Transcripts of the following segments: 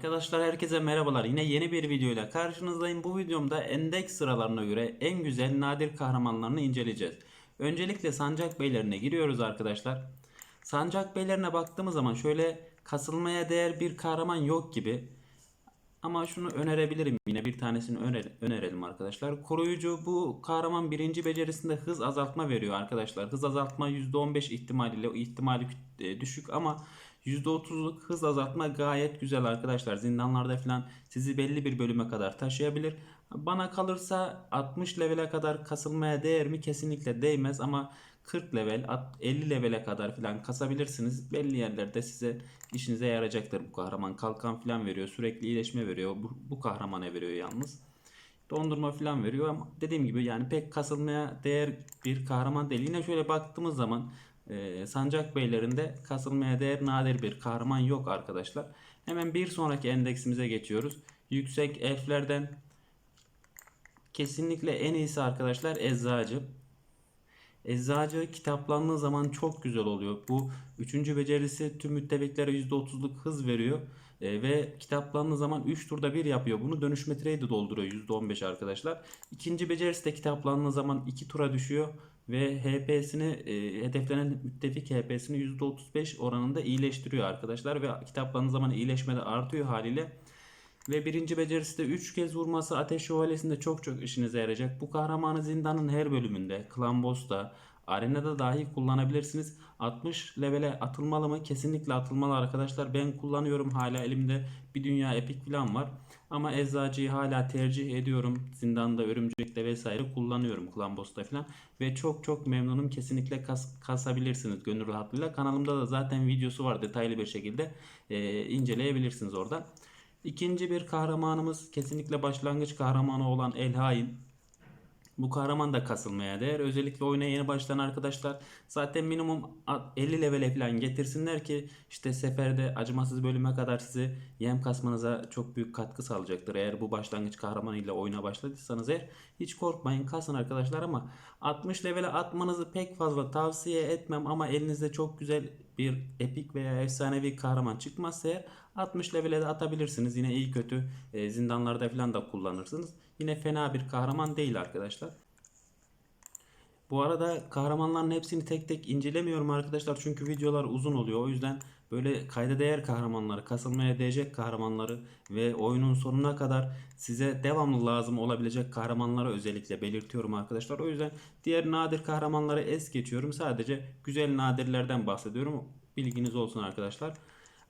Arkadaşlar herkese merhabalar. Yine yeni bir videoyla karşınızdayım. Bu videomda endeks sıralarına göre en güzel nadir kahramanlarını inceleyeceğiz. Öncelikle Sancak Beylerine giriyoruz arkadaşlar. Sancak Beylerine baktığımız zaman şöyle kasılmaya değer bir kahraman yok gibi. Ama şunu önerebilirim yine bir tanesini öner- önerelim arkadaşlar. Koruyucu bu kahraman birinci becerisinde hız azaltma veriyor arkadaşlar. Hız azaltma %15 ihtimaliyle ihtimali e, düşük ama %30'luk hız azaltma gayet güzel arkadaşlar. Zindanlarda falan sizi belli bir bölüme kadar taşıyabilir. Bana kalırsa 60 levele kadar kasılmaya değer mi? Kesinlikle değmez ama 40 level, at- 50 levele kadar falan kasabilirsiniz. Belli yerlerde size işinize yarayacaktır bu kahraman. Kalkan falan veriyor, sürekli iyileşme veriyor. Bu, bu kahramana veriyor yalnız. Dondurma falan veriyor ama dediğim gibi yani pek kasılmaya değer bir kahraman değil. Yine şöyle baktığımız zaman e, Sancak Beylerinde kasılmaya değer nadir bir kahraman yok arkadaşlar. Hemen bir sonraki endeksimize geçiyoruz. Yüksek elflerden kesinlikle en iyisi arkadaşlar eczacı. Eczacı kitaplandığı zaman çok güzel oluyor. Bu üçüncü becerisi tüm müttefiklere %30'luk hız veriyor. E, ve kitaplandığı zaman 3 turda bir yapıyor. Bunu dönüş metreyi de dolduruyor %15 arkadaşlar. İkinci becerisi de kitaplandığı zaman 2 tura düşüyor. Ve HP'sini e, hedeflenen müttefik HP'sini %35 oranında iyileştiriyor arkadaşlar. Ve kitaplandığı zaman iyileşme de artıyor haliyle. Ve birinci becerisi de 3 kez vurması ateş şövalyesinde çok çok işinize yarayacak. Bu kahramanı zindanın her bölümünde, klan boss'ta, arenada dahi kullanabilirsiniz. 60 levele atılmalı mı? Kesinlikle atılmalı arkadaşlar. Ben kullanıyorum hala elimde bir dünya epik falan var. Ama eczacıyı hala tercih ediyorum. Zindanda, örümcekte vesaire kullanıyorum klan boss'ta falan. Ve çok çok memnunum. Kesinlikle kas, kasabilirsiniz gönül rahatlığıyla. Kanalımda da zaten videosu var detaylı bir şekilde e, inceleyebilirsiniz orada. İkinci bir kahramanımız kesinlikle başlangıç kahramanı olan El Hain. Bu kahraman da kasılmaya değer. Özellikle oyuna yeni başlayan arkadaşlar zaten minimum 50 levele falan getirsinler ki işte seferde acımasız bölüme kadar sizi yem kasmanıza çok büyük katkı sağlayacaktır. Eğer bu başlangıç kahramanıyla oyuna başladıysanız eğer hiç korkmayın kasın arkadaşlar ama 60 levele atmanızı pek fazla tavsiye etmem ama elinizde çok güzel bir epik veya efsanevi kahraman çıkmazsa eğer 60 levele de atabilirsiniz. Yine iyi kötü e, zindanlarda falan da kullanırsınız. Yine fena bir kahraman değil arkadaşlar. Bu arada kahramanların hepsini tek tek incelemiyorum arkadaşlar çünkü videolar uzun oluyor. O yüzden böyle kayda değer kahramanları, kasılmaya değecek kahramanları ve oyunun sonuna kadar size devamlı lazım olabilecek kahramanları özellikle belirtiyorum arkadaşlar. O yüzden diğer nadir kahramanları es geçiyorum. Sadece güzel nadirlerden bahsediyorum. Bilginiz olsun arkadaşlar.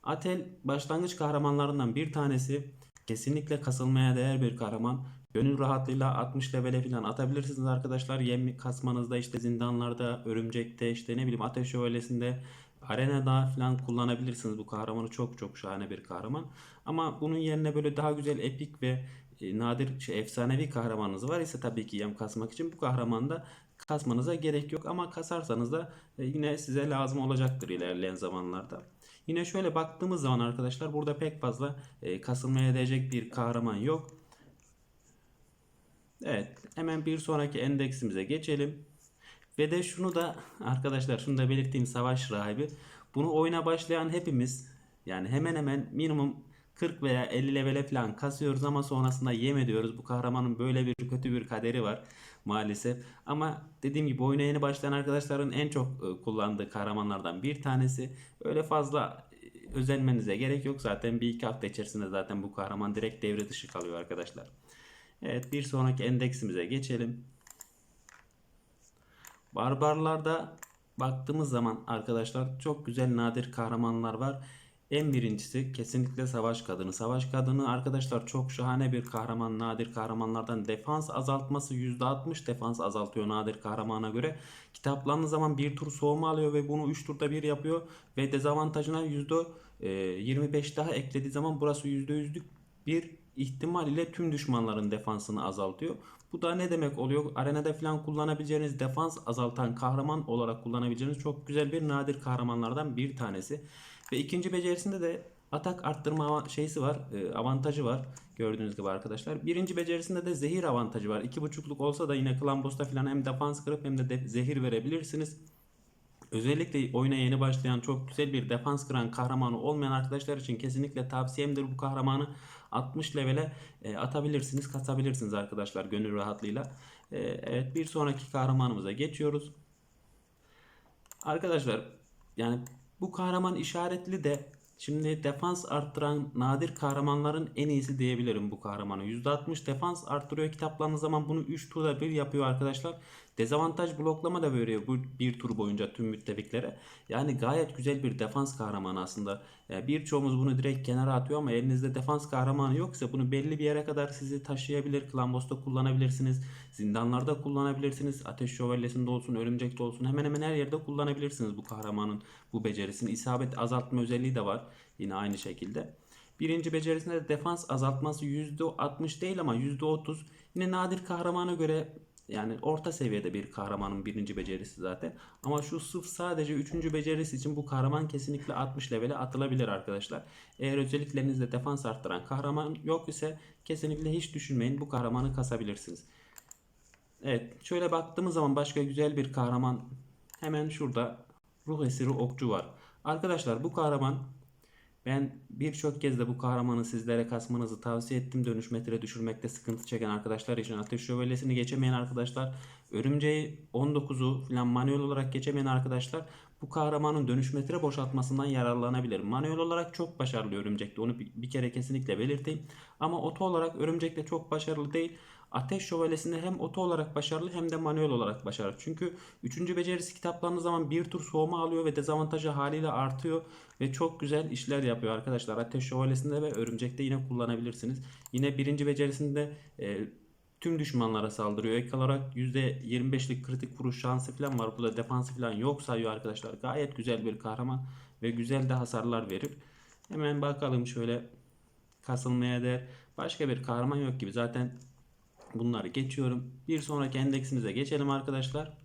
Atel başlangıç kahramanlarından bir tanesi. Kesinlikle kasılmaya değer bir kahraman. Gönül rahatlığıyla 60 levele falan atabilirsiniz arkadaşlar. Yem kasmanızda işte zindanlarda, örümcekte işte ne bileyim ateş şövalyesinde arenada falan kullanabilirsiniz bu kahramanı. Çok çok şahane bir kahraman. Ama bunun yerine böyle daha güzel epik ve e, nadir şey, efsanevi kahramanınız var ise tabii ki yem kasmak için bu kahramanda kasmanıza gerek yok. Ama kasarsanız da e, yine size lazım olacaktır ilerleyen zamanlarda. Yine şöyle baktığımız zaman arkadaşlar burada pek fazla e, kasılmaya değecek bir kahraman yok. Evet, hemen bir sonraki endeksimize geçelim. Ve de şunu da arkadaşlar şunu da belirteyim savaş rahibi. Bunu oyuna başlayan hepimiz yani hemen hemen minimum 40 veya 50 levele falan kasıyoruz ama sonrasında yem ediyoruz. Bu kahramanın böyle bir kötü bir kaderi var maalesef. Ama dediğim gibi oyuna yeni başlayan arkadaşların en çok e, kullandığı kahramanlardan bir tanesi. Öyle fazla e, özenmenize gerek yok. Zaten bir iki hafta içerisinde zaten bu kahraman direkt devre dışı kalıyor arkadaşlar. Evet bir sonraki endeksimize geçelim. Barbarlarda baktığımız zaman arkadaşlar çok güzel nadir kahramanlar var. En birincisi kesinlikle savaş kadını. Savaş kadını arkadaşlar çok şahane bir kahraman. Nadir kahramanlardan defans azaltması %60 defans azaltıyor nadir kahramana göre. Kitaplandığı zaman bir tur soğuma alıyor ve bunu 3 turda bir yapıyor. Ve dezavantajına %25 daha eklediği zaman burası %100'lük bir ihtimal ile tüm düşmanların defansını azaltıyor. Bu da ne demek oluyor? Arenada falan kullanabileceğiniz defans azaltan kahraman olarak kullanabileceğiniz çok güzel bir nadir kahramanlardan bir tanesi. Ve ikinci becerisinde de atak arttırma şeysi var, e, avantajı var. Gördüğünüz gibi arkadaşlar. Birinci becerisinde de zehir avantajı var. İki buçukluk olsa da yine klan boss'ta falan hem defans kırıp hem de, de zehir verebilirsiniz. Özellikle oyuna yeni başlayan çok güzel bir defans kıran kahramanı olmayan arkadaşlar için kesinlikle tavsiyemdir bu kahramanı 60 levele e, atabilirsiniz, kasabilirsiniz arkadaşlar gönül rahatlığıyla. E, evet bir sonraki kahramanımıza geçiyoruz. Arkadaşlar yani bu kahraman işaretli de şimdi defans arttıran nadir kahramanların en iyisi diyebilirim bu kahramanı. %60 defans arttırıyor kitaplarınız zaman bunu 3 turda bir yapıyor arkadaşlar. Dezavantaj bloklama da veriyor bu bir tur boyunca tüm müttefiklere. Yani gayet güzel bir defans kahramanı aslında. Birçoğumuz bunu direkt kenara atıyor ama elinizde defans kahramanı yoksa bunu belli bir yere kadar sizi taşıyabilir. Klambosta kullanabilirsiniz. Zindanlarda kullanabilirsiniz. Ateş şövalyesinde olsun, örümcekte olsun hemen hemen her yerde kullanabilirsiniz bu kahramanın bu becerisini. İsabet azaltma özelliği de var. Yine aynı şekilde. Birinci becerisinde de defans azaltması %60 değil ama %30. Yine nadir kahramana göre yani orta seviyede bir kahramanın birinci becerisi zaten. Ama şu sırf sadece üçüncü becerisi için bu kahraman kesinlikle 60 levele atılabilir arkadaşlar. Eğer özelliklerinizde defans arttıran kahraman yok ise kesinlikle hiç düşünmeyin bu kahramanı kasabilirsiniz. Evet şöyle baktığımız zaman başka güzel bir kahraman hemen şurada ruh esiri okçu var. Arkadaşlar bu kahraman ben birçok kez de bu kahramanı sizlere kasmanızı tavsiye ettim. Dönüş metre düşürmekte sıkıntı çeken arkadaşlar için ateş şövalyesini geçemeyen arkadaşlar, örümceği 19'u falan manuel olarak geçemeyen arkadaşlar bu kahramanın dönüş metre boşaltmasından yararlanabilir. Manuel olarak çok başarılı örümcekte onu bir, kere kesinlikle belirteyim. Ama oto olarak örümcekte çok başarılı değil. Ateş Şövalyesi'nde hem oto olarak başarılı hem de manuel olarak başarılı. Çünkü 3. becerisi kitaplandığı zaman bir tur soğuma alıyor ve dezavantajı haliyle artıyor. Ve çok güzel işler yapıyor arkadaşlar. Ateş Şövalyesi'nde ve Örümcek'te yine kullanabilirsiniz. Yine birinci becerisinde e, tüm düşmanlara saldırıyor. Ek olarak %25'lik kritik vuruş şansı falan var. Bu da defansı falan yok sayıyor arkadaşlar. Gayet güzel bir kahraman ve güzel de hasarlar verir. Hemen bakalım şöyle kasılmaya değer. Başka bir kahraman yok gibi. Zaten bunları geçiyorum. Bir sonraki endeksimize geçelim arkadaşlar.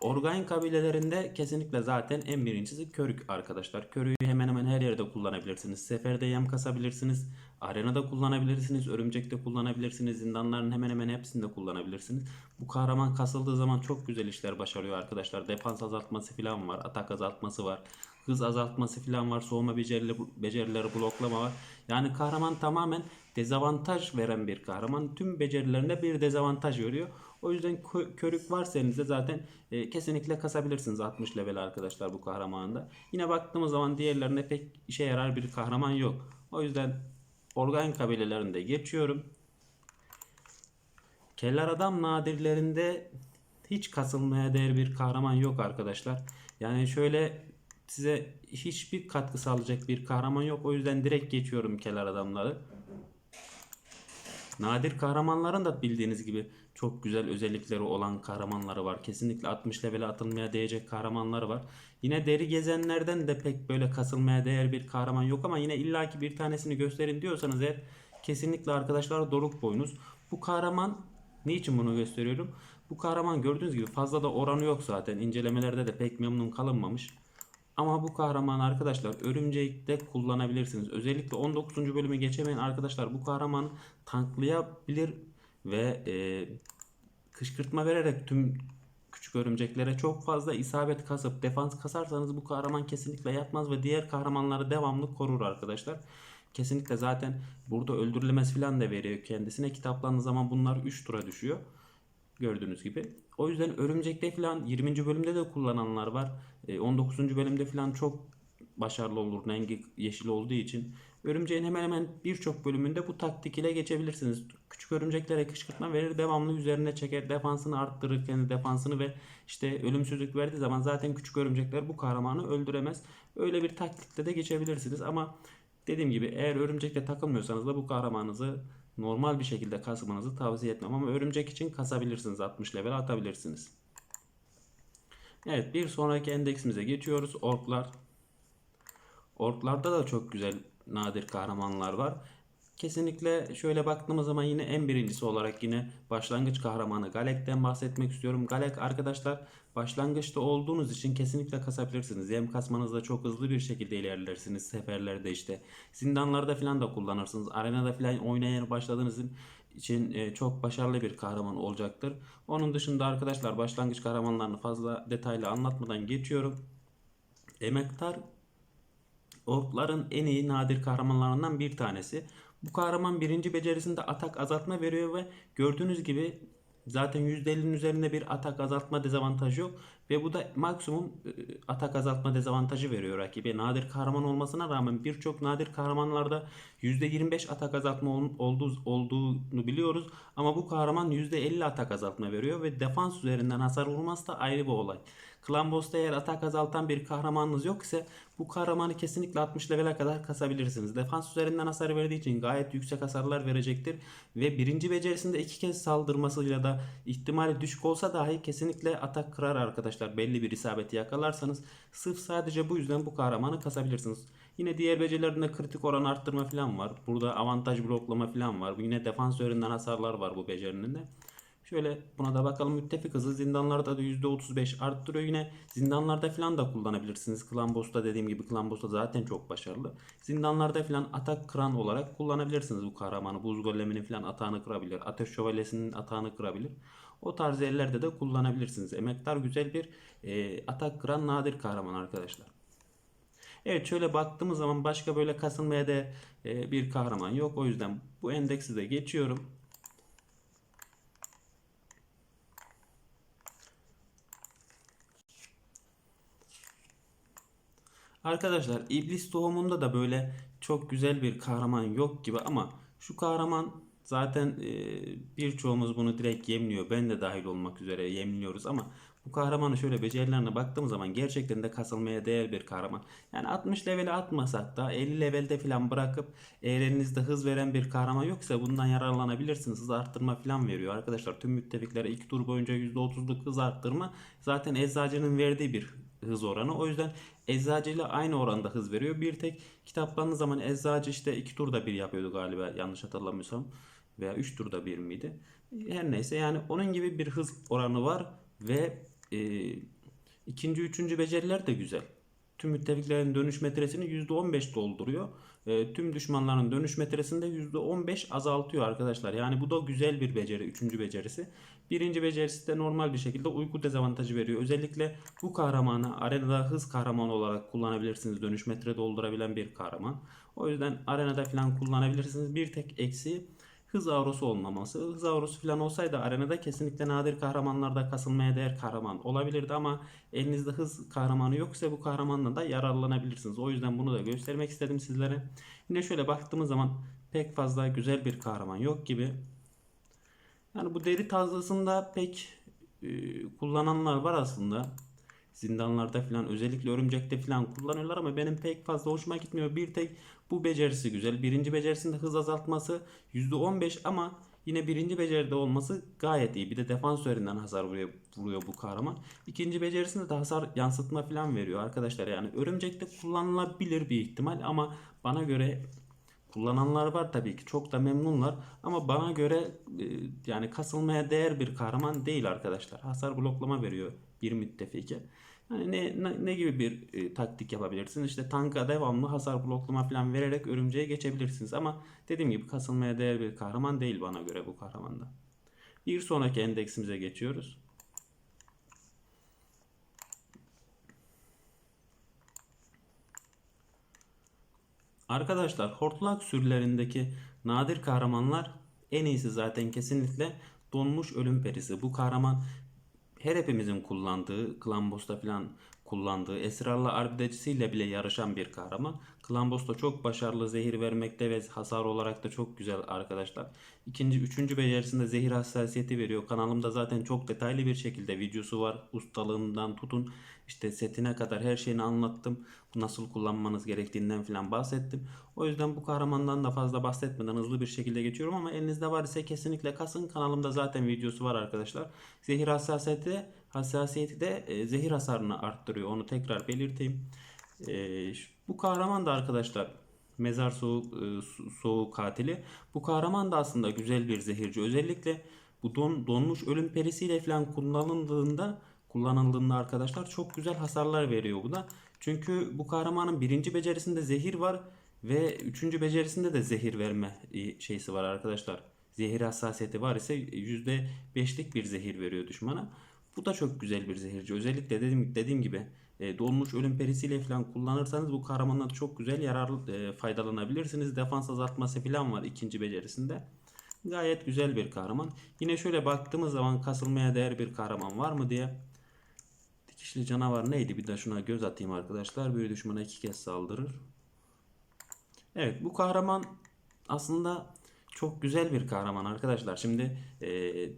Orgain kabilelerinde kesinlikle zaten en birincisi körük arkadaşlar. Körüğü hemen hemen her yerde kullanabilirsiniz. Seferde yem kasabilirsiniz. Arenada kullanabilirsiniz. Örümcekte kullanabilirsiniz. Zindanların hemen hemen hepsinde kullanabilirsiniz. Bu kahraman kasıldığı zaman çok güzel işler başarıyor arkadaşlar. Defans azaltması falan var. Atak azaltması var. Hız azaltması falan var. Soğuma becerileri, becerileri bloklama var. Yani kahraman tamamen dezavantaj veren bir kahraman. Tüm becerilerinde bir dezavantaj veriyor. O yüzden körük varsa elinizde zaten e, kesinlikle kasabilirsiniz 60 level arkadaşlar bu kahramanında. Yine baktığımız zaman diğerlerine pek işe yarar bir kahraman yok. O yüzden organ kabilelerinde geçiyorum. Keller adam nadirlerinde hiç kasılmaya değer bir kahraman yok arkadaşlar. Yani şöyle size hiçbir katkı sağlayacak bir kahraman yok. O yüzden direkt geçiyorum keller adamları. Nadir kahramanların da bildiğiniz gibi çok güzel özellikleri olan kahramanları var. Kesinlikle 60 levele atılmaya değecek kahramanları var. Yine deri gezenlerden de pek böyle kasılmaya değer bir kahraman yok ama yine illaki bir tanesini gösterin diyorsanız eğer kesinlikle arkadaşlar Doruk boynuz. Bu kahraman niçin bunu gösteriyorum? Bu kahraman gördüğünüz gibi fazla da oranı yok zaten. İncelemelerde de pek memnun kalınmamış. Ama bu kahraman arkadaşlar örümcekte kullanabilirsiniz. Özellikle 19. bölümü geçemeyen arkadaşlar bu kahraman tanklayabilir ve e, kışkırtma vererek tüm küçük örümceklere çok fazla isabet kasıp defans kasarsanız bu kahraman kesinlikle yapmaz ve diğer kahramanları devamlı korur arkadaşlar. Kesinlikle zaten burada öldürülemez falan da veriyor kendisine. Kitaplandığı zaman bunlar 3 tura düşüyor. Gördüğünüz gibi. O yüzden örümcekte falan 20. bölümde de kullananlar var. 19. E, bölümde falan çok başarılı olur rengi yeşil olduğu için. Örümceğin hemen hemen birçok bölümünde bu taktik ile geçebilirsiniz. Küçük örümceklere kışkırtma verir devamlı üzerine çeker defansını arttırır kendi defansını ve işte ölümsüzlük verdiği zaman zaten küçük örümcekler bu kahramanı öldüremez. Öyle bir taktikle de geçebilirsiniz ama dediğim gibi eğer örümcekle takılmıyorsanız da bu kahramanınızı normal bir şekilde kasmanızı tavsiye etmem ama örümcek için kasabilirsiniz 60 level atabilirsiniz. Evet bir sonraki endeksimize geçiyoruz. Orklar. Orklarda da çok güzel nadir kahramanlar var. Kesinlikle şöyle baktığımız zaman yine en birincisi olarak yine başlangıç kahramanı Galek'ten bahsetmek istiyorum. Galek arkadaşlar başlangıçta olduğunuz için kesinlikle kasabilirsiniz. Yem kasmanızda çok hızlı bir şekilde ilerlersiniz. Seferlerde işte zindanlarda falan da kullanırsınız. Arenada falan oynaya başladığınız için e, çok başarılı bir kahraman olacaktır. Onun dışında arkadaşlar başlangıç kahramanlarını fazla detaylı anlatmadan geçiyorum. Emektar Orkların en iyi nadir kahramanlarından bir tanesi. Bu kahraman birinci becerisinde atak azaltma veriyor ve gördüğünüz gibi zaten %50'nin üzerinde bir atak azaltma dezavantajı yok. Ve bu da maksimum e, atak azaltma dezavantajı veriyor rakibe. Nadir kahraman olmasına rağmen birçok nadir kahramanlarda %25 atak azaltma ol- olduğu, olduğunu biliyoruz. Ama bu kahraman %50 atak azaltma veriyor ve defans üzerinden hasar vurması da ayrı bir olay. Clan Boss'ta eğer atak azaltan bir kahramanınız yok ise bu kahramanı kesinlikle 60 level'e kadar kasabilirsiniz. Defans üzerinden hasar verdiği için gayet yüksek hasarlar verecektir. Ve birinci becerisinde iki kez saldırmasıyla da ihtimali düşük olsa dahi kesinlikle atak kırar arkadaşlar. Belli bir isabeti yakalarsanız sırf sadece bu yüzden bu kahramanı kasabilirsiniz. Yine diğer becerilerinde kritik oran arttırma falan var. Burada avantaj bloklama falan var. Yine defans üzerinden hasarlar var bu becerinin de. Şöyle buna da bakalım müttefik hızı zindanlarda da %35 arttırıyor. Yine zindanlarda falan da kullanabilirsiniz. Clan Boss'ta dediğim gibi Clan Boss'ta zaten çok başarılı. Zindanlarda falan atak kıran olarak kullanabilirsiniz bu kahramanı. Buz goleminin falan atağını kırabilir. Ateş şövalyesinin atağını kırabilir. O tarz yerlerde de kullanabilirsiniz. Emektar güzel bir e, atak kıran nadir kahraman arkadaşlar. Evet şöyle baktığımız zaman başka böyle kasılmaya da e, bir kahraman yok. O yüzden bu endeksi de geçiyorum. Arkadaşlar İblis Tohumu'nda da böyle çok güzel bir kahraman yok gibi ama şu kahraman zaten e, birçoğumuz bunu direkt yemliyor. Ben de dahil olmak üzere yemliyoruz ama bu kahramanı şöyle becerilerine baktığım zaman gerçekten de kasılmaya değer bir kahraman. Yani 60 levele atmasak da 50 levelde falan bırakıp eğer elinizde hız veren bir kahraman yoksa bundan yararlanabilirsiniz. Hız arttırma falan veriyor arkadaşlar. Tüm müttefiklere 2 tur boyunca %30'luk hız arttırma zaten eczacının verdiği bir hız oranı. O yüzden eczacı ile aynı oranda hız veriyor. Bir tek kitaplarınız zaman eczacı işte 2 turda bir yapıyordu galiba yanlış hatırlamıyorsam. Veya 3 turda bir miydi? Her neyse yani onun gibi bir hız oranı var ve e, ikinci, üçüncü beceriler de güzel. Tüm müttefiklerin dönüş metresini %15 dolduruyor. E, tüm düşmanların dönüş metresini de %15 azaltıyor arkadaşlar. Yani bu da güzel bir beceri. Üçüncü becerisi. Birinci becerisi de normal bir şekilde uyku dezavantajı veriyor. Özellikle bu kahramanı arenada hız kahramanı olarak kullanabilirsiniz. Dönüş metre doldurabilen bir kahraman. O yüzden arenada falan kullanabilirsiniz. Bir tek eksiği hız avrosu olmaması. Hız avrosu falan olsaydı arenada kesinlikle nadir kahramanlarda kasılmaya değer kahraman olabilirdi ama elinizde hız kahramanı yoksa bu kahramandan da yararlanabilirsiniz. O yüzden bunu da göstermek istedim sizlere. Yine şöyle baktığımız zaman pek fazla güzel bir kahraman yok gibi. Yani bu deri tazlasında pek e, kullananlar var aslında. Zindanlarda falan özellikle örümcekte falan kullanıyorlar ama benim pek fazla hoşuma gitmiyor. Bir tek bu becerisi güzel. Birinci becerisinde hız azaltması %15 ama yine birinci beceride olması gayet iyi. Bir de defans üzerinden hasar vuruyor, vuruyor bu kahraman. İkinci becerisinde de hasar yansıtma falan veriyor arkadaşlar. Yani örümcekte kullanılabilir bir ihtimal ama bana göre Kullananlar var tabii ki çok da memnunlar ama bana göre e, yani kasılmaya değer bir kahraman değil arkadaşlar. Hasar bloklama veriyor bir müttefike. Yani ne, ne, ne gibi bir e, taktik yapabilirsiniz? İşte tanka devamlı hasar bloklama falan vererek örümceğe geçebilirsiniz ama dediğim gibi kasılmaya değer bir kahraman değil bana göre bu kahramanda. Bir sonraki endeksimize geçiyoruz. Arkadaşlar hortlak sürülerindeki nadir kahramanlar en iyisi zaten kesinlikle donmuş ölüm perisi. Bu kahraman her hepimizin kullandığı, Klambos'ta falan kullandığı, esrarlı arbedecisiyle bile yarışan bir kahraman. Klambos'ta çok başarılı zehir vermekte ve hasar olarak da çok güzel arkadaşlar. İkinci, üçüncü becerisinde zehir hassasiyeti veriyor. Kanalımda zaten çok detaylı bir şekilde videosu var. Ustalığından tutun işte setine kadar her şeyini anlattım. Nasıl kullanmanız gerektiğinden falan bahsettim. O yüzden bu kahramandan da fazla bahsetmeden hızlı bir şekilde geçiyorum ama elinizde var ise kesinlikle kasın. Kanalımda zaten videosu var arkadaşlar. Zehir hassasiyeti, hassasiyeti de e, zehir hasarını arttırıyor. Onu tekrar belirteyim. E, bu kahraman da arkadaşlar mezar soğuk, e, soğuk katili. Bu kahraman da aslında güzel bir zehirci. Özellikle bu don, donmuş ölüm perisiyle falan kullanıldığında kullanıldığında arkadaşlar çok güzel hasarlar veriyor bu da. Çünkü bu kahramanın birinci becerisinde zehir var ve üçüncü becerisinde de zehir verme şeysi var arkadaşlar. zehir hassasiyeti var ise %5'lik bir zehir veriyor düşmana. Bu da çok güzel bir zehirci. Özellikle dediğim, dediğim gibi e, dolmuş ölüm perisiyle falan kullanırsanız bu kahramandan çok güzel yararlı e, faydalanabilirsiniz. Defans azaltması falan var ikinci becerisinde. Gayet güzel bir kahraman. Yine şöyle baktığımız zaman kasılmaya değer bir kahraman var mı diye. Dikişli canavar neydi? Bir de şuna göz atayım arkadaşlar. Bir düşmana iki kez saldırır. Evet bu kahraman aslında çok güzel bir kahraman arkadaşlar. Şimdi e,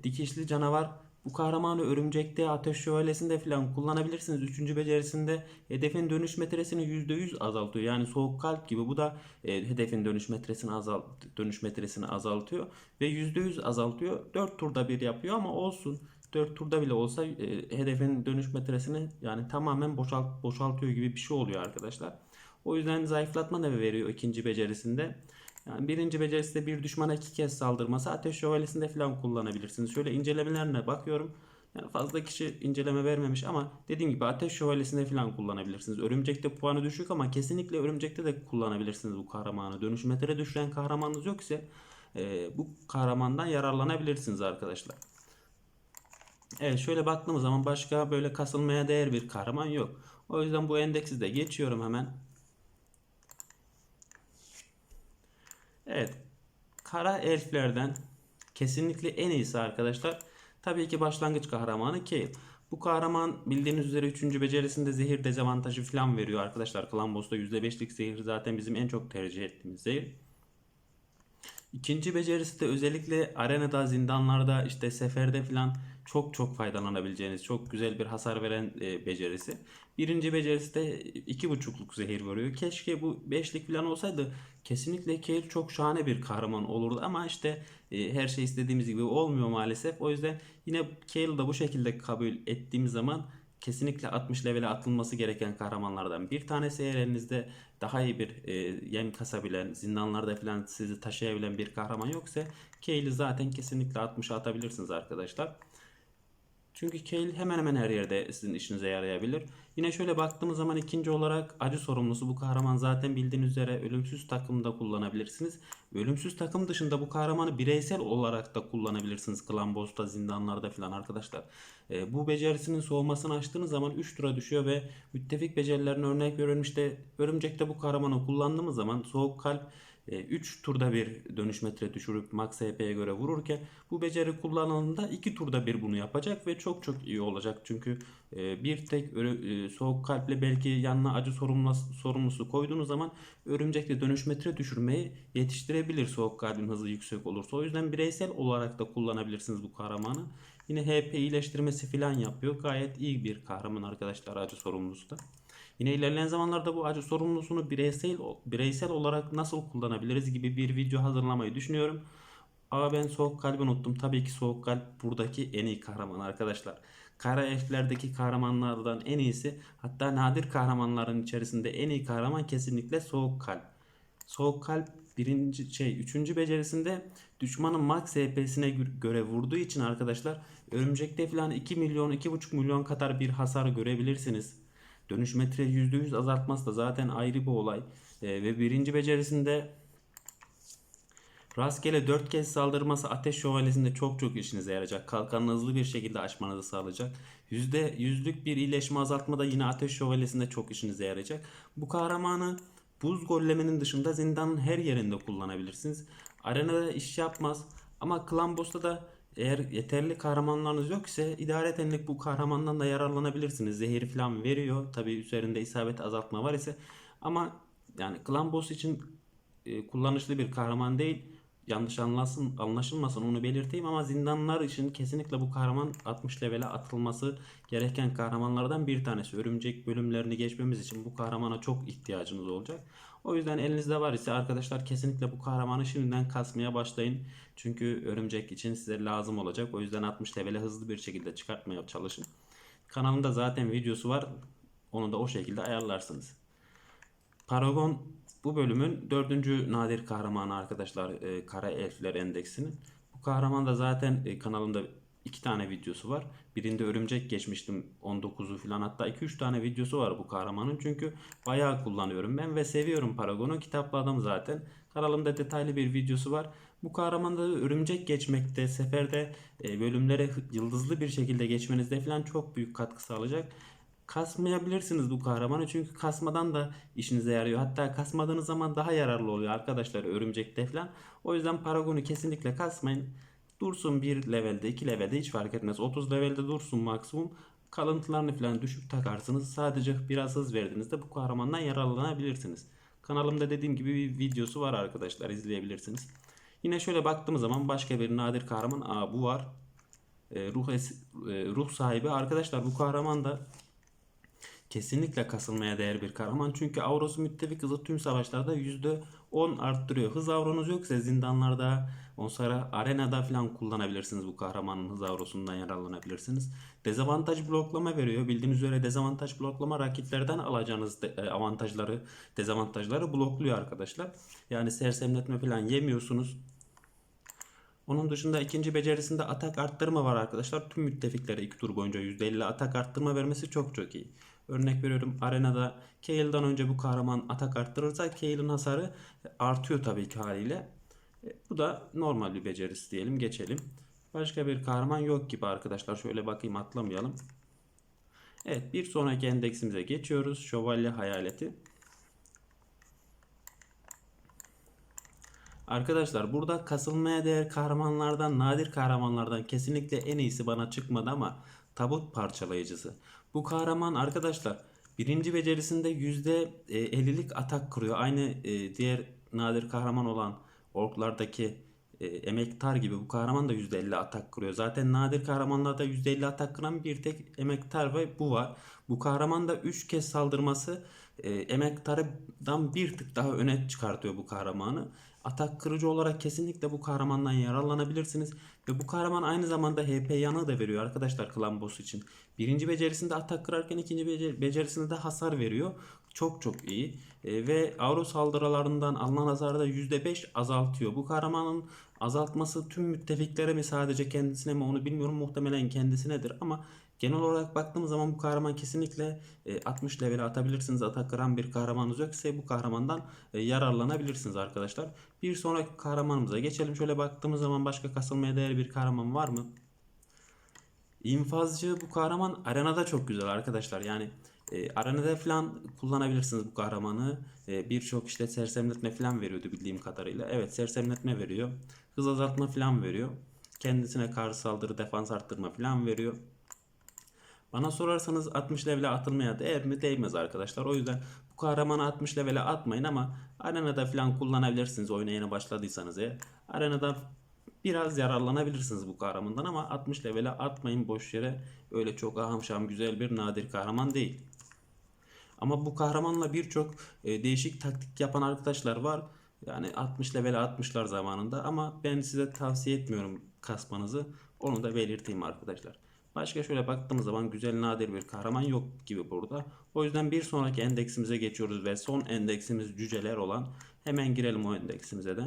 dikişli canavar bu kahramanı örümcekte, ateş şövalyesinde falan kullanabilirsiniz. Üçüncü becerisinde hedefin dönüş metresini %100 azaltıyor. Yani soğuk kalp gibi bu da e, hedefin dönüş metresini azalt dönüş metresini azaltıyor ve %100 azaltıyor. 4 turda bir yapıyor ama olsun. 4 turda bile olsa e, hedefin dönüş metresini yani tamamen boşalt boşaltıyor gibi bir şey oluyor arkadaşlar. O yüzden zayıflatma da veriyor ikinci becerisinde. Yani birinci becerisinde bir düşmana iki kez saldırması ateş şövalyesinde falan kullanabilirsiniz. Şöyle incelemelerine bakıyorum. Yani fazla kişi inceleme vermemiş ama dediğim gibi ateş şövalyesinde falan kullanabilirsiniz. Örümcekte puanı düşük ama kesinlikle örümcekte de kullanabilirsiniz bu kahramanı. Dönüş metre düşüren kahramanınız yok ise e, bu kahramandan yararlanabilirsiniz arkadaşlar. Evet şöyle baktığımız zaman başka böyle kasılmaya değer bir kahraman yok. O yüzden bu endeksi de geçiyorum hemen. Evet. Kara elflerden kesinlikle en iyisi arkadaşlar. Tabii ki başlangıç kahramanı Kayle. Bu kahraman bildiğiniz üzere 3. becerisinde zehir dezavantajı falan veriyor arkadaşlar. Klan Boss'ta %5'lik zehir zaten bizim en çok tercih ettiğimiz zehir. İkinci becerisi de özellikle arenada, zindanlarda, işte seferde falan çok çok faydalanabileceğiniz çok güzel bir hasar veren e, becerisi. Birinci becerisi de iki buçukluk zehir veriyor. Keşke bu beşlik falan olsaydı kesinlikle Kayle çok şahane bir kahraman olurdu ama işte e, her şey istediğimiz gibi olmuyor maalesef. O yüzden yine Kayle da bu şekilde kabul ettiğimiz zaman kesinlikle 60 levele atılması gereken kahramanlardan bir tanesi eğer elinizde daha iyi bir e, yem kasabilen, zindanlarda falan sizi taşıyabilen bir kahraman yoksa Kayle'i zaten kesinlikle 60'a atabilirsiniz arkadaşlar. Çünkü Kale hemen hemen her yerde sizin işinize yarayabilir. Yine şöyle baktığımız zaman ikinci olarak acı sorumlusu bu kahraman zaten bildiğiniz üzere ölümsüz takımda kullanabilirsiniz. Ölümsüz takım dışında bu kahramanı bireysel olarak da kullanabilirsiniz. Clan Boss'ta, zindanlarda falan arkadaşlar. E, bu becerisinin soğumasını açtığınız zaman 3 tura düşüyor ve müttefik becerilerine örnek veriyorum işte örümcekte bu kahramanı kullandığımız zaman soğuk kalp 3 turda bir dönüş metre düşürüp max HP'ye göre vururken bu beceri kullanıldığında 2 turda bir bunu yapacak ve çok çok iyi olacak. Çünkü e, bir tek e, soğuk kalple belki yanına acı sorumlusu koyduğunuz zaman örümcekle dönüş metre düşürmeyi yetiştirebilir soğuk kalbin hızı yüksek olursa. O yüzden bireysel olarak da kullanabilirsiniz bu kahramanı. Yine HP iyileştirmesi falan yapıyor. Gayet iyi bir kahraman arkadaşlar acı sorumlusu da. Yine ilerleyen zamanlarda bu acı sorumlusunu bireysel bireysel olarak nasıl kullanabiliriz gibi bir video hazırlamayı düşünüyorum. Ama ben soğuk kalbi unuttum. Tabii ki soğuk kalp buradaki en iyi kahraman arkadaşlar. Kara elflerdeki kahramanlardan en iyisi hatta nadir kahramanların içerisinde en iyi kahraman kesinlikle soğuk kalp. Soğuk kalp birinci şey üçüncü becerisinde düşmanın max HP'sine göre vurduğu için arkadaşlar örümcekte falan 2 milyon 2,5 milyon kadar bir hasar görebilirsiniz. Dönüş metre %100 azaltması da zaten ayrı bir olay. E, ve birinci becerisinde rastgele 4 kez saldırması ateş şövalyesinde çok çok işinize yarayacak. Kalkanını hızlı bir şekilde açmanızı sağlayacak. %100'lük bir iyileşme azaltma da yine ateş şövalyesinde çok işinize yarayacak. Bu kahramanı buz gollemenin dışında zindanın her yerinde kullanabilirsiniz. Arenada iş yapmaz ama Clan Boss'ta da eğer yeterli kahramanlarınız yok ise idaretenlik bu kahramandan da yararlanabilirsiniz. Zehir falan veriyor. Tabi üzerinde isabet azaltma var ise ama yani Clan Boss için e, kullanışlı bir kahraman değil. Yanlış anlasın, anlaşılmasın onu belirteyim ama zindanlar için kesinlikle bu kahraman 60 levele atılması gereken kahramanlardan bir tanesi. Örümcek bölümlerini geçmemiz için bu kahramana çok ihtiyacınız olacak. O yüzden elinizde var ise arkadaşlar kesinlikle bu kahramanı şimdiden kasmaya başlayın. Çünkü örümcek için size lazım olacak. O yüzden 60 levele hızlı bir şekilde çıkartmaya çalışın. Kanalımda zaten videosu var. Onu da o şekilde ayarlarsınız. Paragon bu bölümün dördüncü nadir kahramanı arkadaşlar e, Kara Elfler Endeksinin. Bu kahraman da zaten e, kanalımda iki tane videosu var. Birinde örümcek geçmiştim 19'u falan hatta 2-3 tane videosu var bu kahramanın. Çünkü bayağı kullanıyorum ben ve seviyorum Paragon'u. Kitapladım zaten. Kanalımda detaylı bir videosu var. Bu kahramanda da örümcek geçmekte, seferde e, bölümlere yıldızlı bir şekilde geçmenizde falan çok büyük katkı sağlayacak. Kasmayabilirsiniz bu kahramanı çünkü kasmadan da işinize yarıyor. Hatta kasmadığınız zaman daha yararlı oluyor arkadaşlar örümcekte falan. O yüzden Paragon'u kesinlikle kasmayın. Dursun bir levelde, iki levelde hiç fark etmez. 30 levelde dursun maksimum. Kalıntılarını falan düşük takarsınız. Sadece biraz hız verdiğinizde bu kahramandan yararlanabilirsiniz. Kanalımda dediğim gibi bir videosu var arkadaşlar izleyebilirsiniz. Yine şöyle baktığımız zaman başka bir nadir kahraman. Aa bu var. Ee, ruh, es- e, ruh sahibi. Arkadaşlar bu kahraman da Kesinlikle kasılmaya değer bir kahraman. Çünkü Auros'u müttefik hızı tüm savaşlarda %10 arttırıyor. Hız Auros'unuz yoksa zindanlarda, on sonra arenada falan kullanabilirsiniz bu kahramanın hız Auros'undan yararlanabilirsiniz. Dezavantaj bloklama veriyor. Bildiğiniz üzere dezavantaj bloklama rakiplerden alacağınız e, avantajları, dezavantajları blokluyor arkadaşlar. Yani sersemletme falan yemiyorsunuz. Onun dışında ikinci becerisinde atak arttırma var arkadaşlar. Tüm müttefiklere ilk tur boyunca %50 atak arttırma vermesi çok çok iyi. Örnek veriyorum arenada Kael'dan önce bu kahraman atak arttırırsa Kael'in hasarı artıyor tabii ki haliyle. E, Bu da normal bir becerisi diyelim geçelim. Başka bir kahraman yok gibi arkadaşlar. Şöyle bakayım atlamayalım. Evet bir sonraki endeksimize geçiyoruz. Şövalye hayaleti. Arkadaşlar burada kasılmaya değer kahramanlardan, nadir kahramanlardan kesinlikle en iyisi bana çıkmadı ama tabut parçalayıcısı. Bu kahraman arkadaşlar birinci becerisinde %50'lik atak kırıyor. Aynı e, diğer nadir kahraman olan orklardaki e, emektar gibi bu kahraman da %50 atak kırıyor. Zaten nadir kahramanlarda %50 atak kıran bir tek emektar ve bu var. Bu kahraman da 3 kez saldırması e, emektardan bir tık daha öne çıkartıyor bu kahramanı. Atak kırıcı olarak kesinlikle bu kahramandan yararlanabilirsiniz. Ve bu kahraman aynı zamanda HP yanığı da veriyor arkadaşlar klan boss için. Birinci becerisinde atak kırarken ikinci becer- becerisinde de hasar veriyor. Çok çok iyi. E, ve avro saldırılarından alınan hasarı da %5 azaltıyor. Bu kahramanın azaltması tüm müttefiklere mi sadece kendisine mi onu bilmiyorum. Muhtemelen kendisinedir ama genel olarak baktığımız zaman bu kahraman kesinlikle e, 60 level atabilirsiniz. Atak kıran bir kahramanınız yoksa bu kahramandan e, yararlanabilirsiniz arkadaşlar. Bir sonraki kahramanımıza geçelim. Şöyle baktığımız zaman başka kasılmaya değer bir kahraman var mı? İnfazcı bu kahraman arenada çok güzel arkadaşlar. Yani e, arenada falan kullanabilirsiniz bu kahramanı. E, Birçok işte sersemletme falan veriyordu bildiğim kadarıyla. Evet sersemletme veriyor. Hız azaltma falan veriyor. Kendisine karşı saldırı defans arttırma falan veriyor. Bana sorarsanız 60 levele atılmaya değer mi? Değmez arkadaşlar. O yüzden bu kahramanı 60 levele atmayın ama arenada falan kullanabilirsiniz oyuna yeni başladıysanız eğer. Arenada biraz yararlanabilirsiniz bu kahramandan ama 60 levele atmayın boş yere. Öyle çok aham şahım güzel bir nadir kahraman değil. Ama bu kahramanla birçok e, değişik taktik yapan arkadaşlar var. Yani 60 levele atmışlar zamanında ama ben size tavsiye etmiyorum kasmanızı. Onu da belirteyim arkadaşlar. Başka şöyle baktığımız zaman güzel nadir bir kahraman yok gibi burada. O yüzden bir sonraki endeksimize geçiyoruz ve son endeksimiz cüceler olan. Hemen girelim o endeksimize de.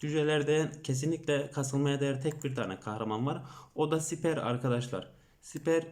Cücelerde kesinlikle kasılmaya değer tek bir tane kahraman var. O da Siper arkadaşlar. Siper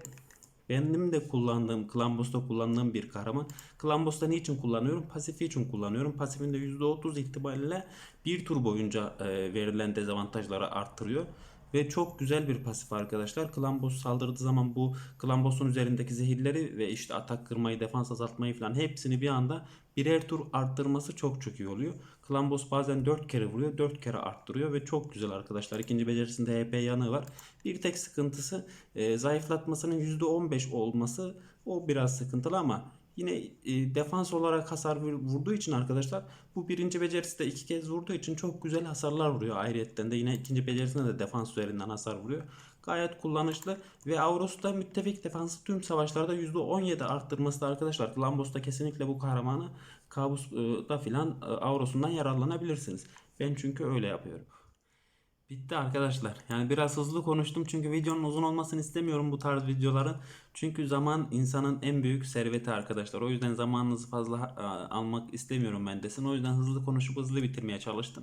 benim de kullandığım, Klambos'ta kullandığım bir kahraman. Klambos'ta niçin kullanıyorum? Pasifi için kullanıyorum. Pasifinde %30 ihtimalle bir tur boyunca e, verilen dezavantajları arttırıyor. Ve çok güzel bir pasif arkadaşlar. Klambos saldırdığı zaman bu Klambos'un üzerindeki zehirleri ve işte atak kırmayı, defans azaltmayı falan hepsini bir anda birer tur arttırması çok çok iyi oluyor. Klambos bazen 4 kere vuruyor, 4 kere arttırıyor ve çok güzel arkadaşlar. İkinci becerisinde HP yanığı var. Bir tek sıkıntısı e, zayıflatmasının %15 olması o biraz sıkıntılı ama yine e, defans olarak hasar vur- vurduğu için arkadaşlar bu birinci becerisi de iki kez vurduğu için çok güzel hasarlar vuruyor. Ayrıyetten de yine ikinci becerisinde de defans üzerinden hasar vuruyor. Gayet kullanışlı ve Auros'ta müttefik defansı tüm savaşlarda %17 arttırması da arkadaşlar. Lambos'ta kesinlikle bu kahramanı Kabus'da filan e, Auros'undan yararlanabilirsiniz. Ben çünkü öyle yapıyorum. Bitti arkadaşlar. Yani biraz hızlı konuştum çünkü videonun uzun olmasını istemiyorum bu tarz videoların. Çünkü zaman insanın en büyük serveti arkadaşlar. O yüzden zamanınızı fazla e, almak istemiyorum ben desin. O yüzden hızlı konuşup hızlı bitirmeye çalıştım.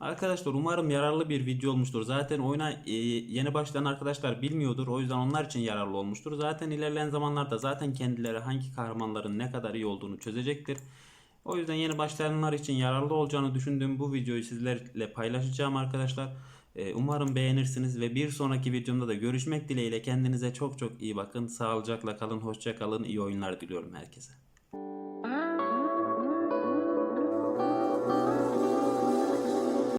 Arkadaşlar umarım yararlı bir video olmuştur. Zaten oyuna e, yeni başlayan arkadaşlar bilmiyordur. O yüzden onlar için yararlı olmuştur. Zaten ilerleyen zamanlarda zaten kendileri hangi kahramanların ne kadar iyi olduğunu çözecektir. O yüzden yeni başlayanlar için yararlı olacağını düşündüğüm bu videoyu sizlerle paylaşacağım arkadaşlar. Ee, Umarım beğenirsiniz ve bir sonraki videomda da görüşmek dileğiyle kendinize çok çok iyi bakın. Sağlıcakla kalın, hoşça kalın, iyi oyunlar diliyorum herkese.